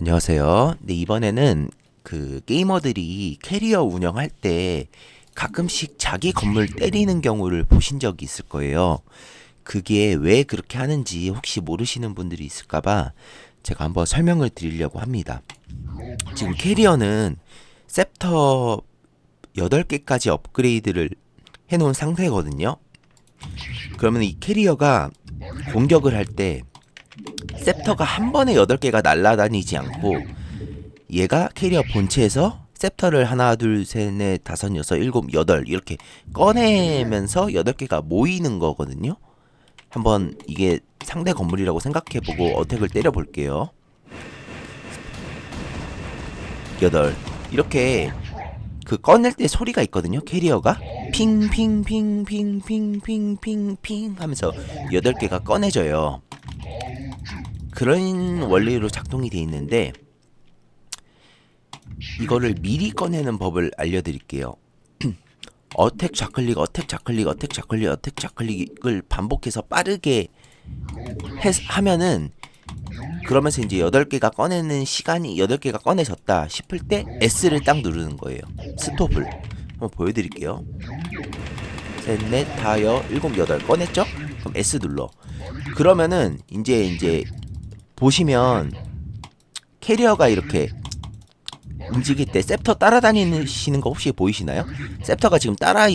안녕하세요. 네, 이번에는 그 게이머들이 캐리어 운영할 때 가끔씩 자기 건물 때리는 경우를 보신 적이 있을 거예요. 그게 왜 그렇게 하는지 혹시 모르시는 분들이 있을까봐 제가 한번 설명을 드리려고 합니다. 지금 캐리어는 셉터 8개까지 업그레이드를 해놓은 상태거든요. 그러면 이 캐리어가 공격을 할 때 셉터가 한 번에 8개가 날아다니지 않고 얘가 캐리어 본체에서 셉터를 하나 둘셋넷 다섯 여섯 일곱 여덟 이렇게 꺼내면서 8개가 모이는 거거든요. 한번 이게 상대 건물이라고 생각해보고 어택을 때려볼게요. 여덟 이렇게 그 꺼낼 때 소리가 있거든요. 캐리어가 핑 핑 핑 핑 핑 핑 핑 핑 하면서 8개가 꺼내져요. 그런 원리로 작동이 돼 있는데 이거를 미리 꺼내는 법을 알려드릴게요. 어택 좌클릭, 어택 좌클릭, 어택 좌클릭, 어택 좌클릭을 반복해서 빠르게 해, 하면은 그러면서 이제 8개가 꺼내는 시간이 8개가 꺼내졌다 싶을 때 S를 딱 누르는 거예요. 스톱을. 한번 보여드릴게요. 셋, 넷, 다, 여, 일곱, 여덟 꺼냈죠? 그럼 S 눌러. 그러면은 이제 이제 보시면 캐리어가 이렇게 움직일 때 셉터 따라다니시는 거 혹시 보이시나요? 셉터가 지금 따라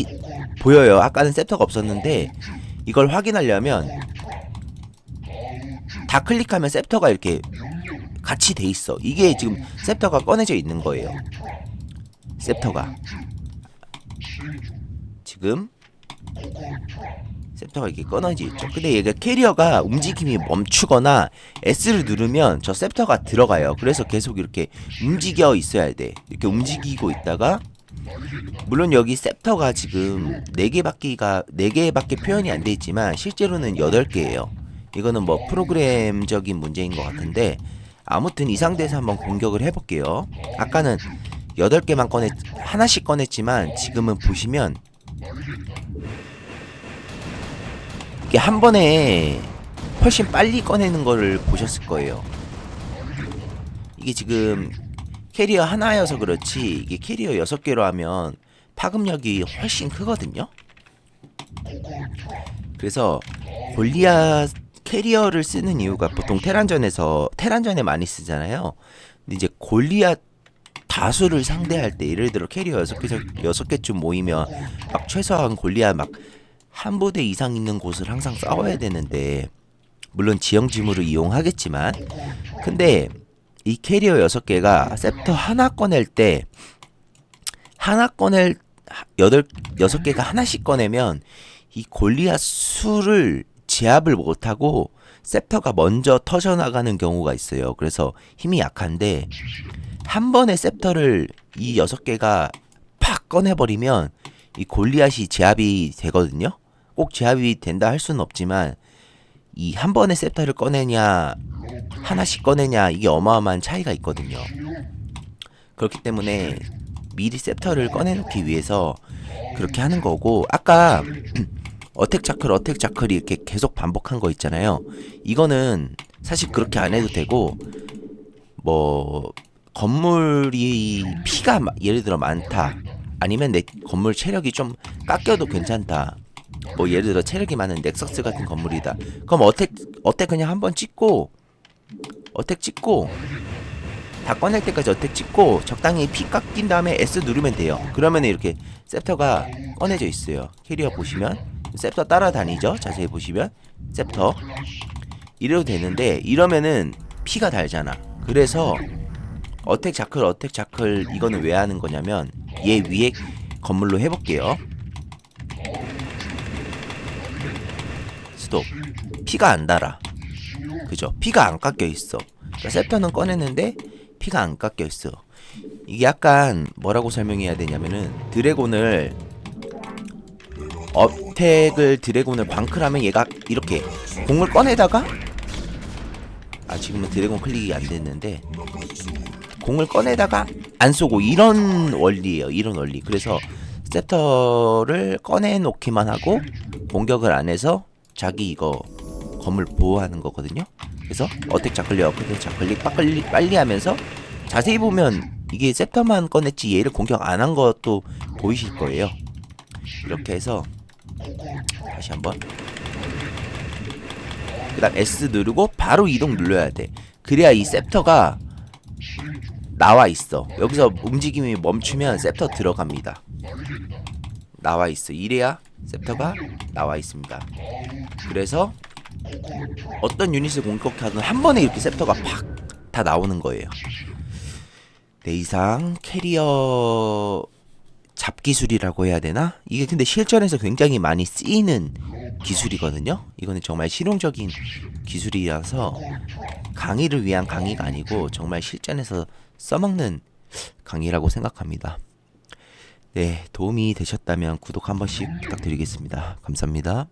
보여요. 아까는 셉터가 없었는데 이걸 확인하려면 다 클릭하면 셉터가 이렇게 같이 돼 있어. 이게 지금 셉터가 꺼내져 있는 거예요. 셉터가 지금 셉터가 이렇게 꺼내져 있죠. 근데 얘가 캐리어가 움직임이 멈추거나 S를 누르면 저 셉터가 들어가요. 그래서 계속 이렇게 움직여 있어야 돼. 이렇게 움직이고 있다가 물론 여기 셉터가 지금 4개밖에가 4개밖에 표현이 안 돼 있지만 실제로는 8개예요. 이거는 뭐 프로그램적인 문제인 것 같은데 아무튼 이 상태에서 한번 공격을 해볼게요. 아까는 8개만 꺼냈 하나씩 꺼냈지만 지금은 보시면 이게 한 번에 훨씬 빨리 꺼내는 거를 보셨을 거예요. 이게 지금 캐리어 하나여서 그렇지 이게 캐리어 여섯 개로 하면 파급력이 훨씬 크거든요. 그래서 골리앗 캐리어를 쓰는 이유가 보통 테란전에서 테란전에 많이 쓰잖아요. 근데 이제 골리앗 다수를 상대할 때 예를 들어 캐리어 여섯 개 여섯 개쯤 모이면 막 최소한 골리앗 막 한 부대 이상 있는 곳을 항상 싸워야 되는데 물론 지형 지물을 이용하겠지만 근데 이 캐리어 여섯 개가 셉터 하나 꺼낼 때 하나 꺼낼 여덟 여섯 개가 하나씩 꺼내면 이 골리앗 수를 제압을 못하고 셉터가 먼저 터져 나가는 경우가 있어요. 그래서 힘이 약한데 한 번에 셉터를 이 여섯 개가 팍 꺼내버리면 이 골리앗이 제압이 되거든요. 꼭 제압이 된다 할 수는 없지만 이 한 번에 셉터를 꺼내냐 하나씩 꺼내냐 이게 어마어마한 차이가 있거든요. 그렇기 때문에 미리 셉터를 꺼내놓기 위해서 그렇게 하는 거고 아까 어택 자클 어택 자클이 이렇게 계속 반복한 거 있잖아요. 이거는 사실 그렇게 안 해도 되고 뭐 건물이 피가 마- 예를 들어 많다. 아니면 내 건물 체력이 좀 깎여도 괜찮다. 뭐 예를 들어 체력이 많은 넥서스 같은 건물이다. 그럼 어택 어택 그냥 한번 찍고 어택 찍고 다 꺼낼 때까지 어택 찍고 적당히 피 깎인 다음에 S 누르면 돼요. 그러면 이렇게 셉터가 꺼내져 있어요. 캐리어 보시면 셉터 따라다니죠. 자세히 보시면 셉터 이래도 되는데 이러면은 피가 달잖아. 그래서 어택 자클 어택 자클 이거는 왜 하는 거냐면 얘 위에 건물로 해볼게요. 스톱. 피가 안 달아. 그죠? 피가 안 깎여 있어. 그러니까 셉터는 꺼냈는데 피가 안 깎여 있어. 이게 약간 뭐라고 설명해야 되냐면은 드래곤을 업택을 드래곤을 방클하면 얘가 이렇게 공을 꺼내다가 아 지금은 드래곤 클릭이 안 됐는데 공을 꺼내다가 안 쏘고 이런 원리예요. 이런 원리. 그래서 셉터를 꺼내 놓기만 하고 공격을 안 해서 자기 이거 건물 보호하는 거거든요. 그래서 어택 좌클릭 어택 좌클릭 빨리 빨리 하면서 자세히 보면 이게 셉터만 꺼냈지 얘를 공격 안 한 것도 보이실 거예요. 이렇게 해서 다시 한번 그다음 S 누르고 바로 이동 눌러야 돼. 그래야 이 셉터가 나와 있어. 여기서 움직임이 멈추면 셉터 들어갑니다. 나와 있어. 이래야 셉터가 나와 있습니다. 그래서 어떤 유닛을 공격하든 한 번에 이렇게 셉터가 팍 다 나오는 거예요. 네 이상 캐리어 잡기술이라고 해야 되나? 이게 근데 실전에서 굉장히 많이 쓰이는 기술이거든요. 이거는 정말 실용적인 기술이라서 강의를 위한 강의가 아니고 정말 실전에서 써먹는 강의라고 생각합니다. 네, 도움이 되셨다면 구독 한 번씩 부탁드리겠습니다. 감사합니다.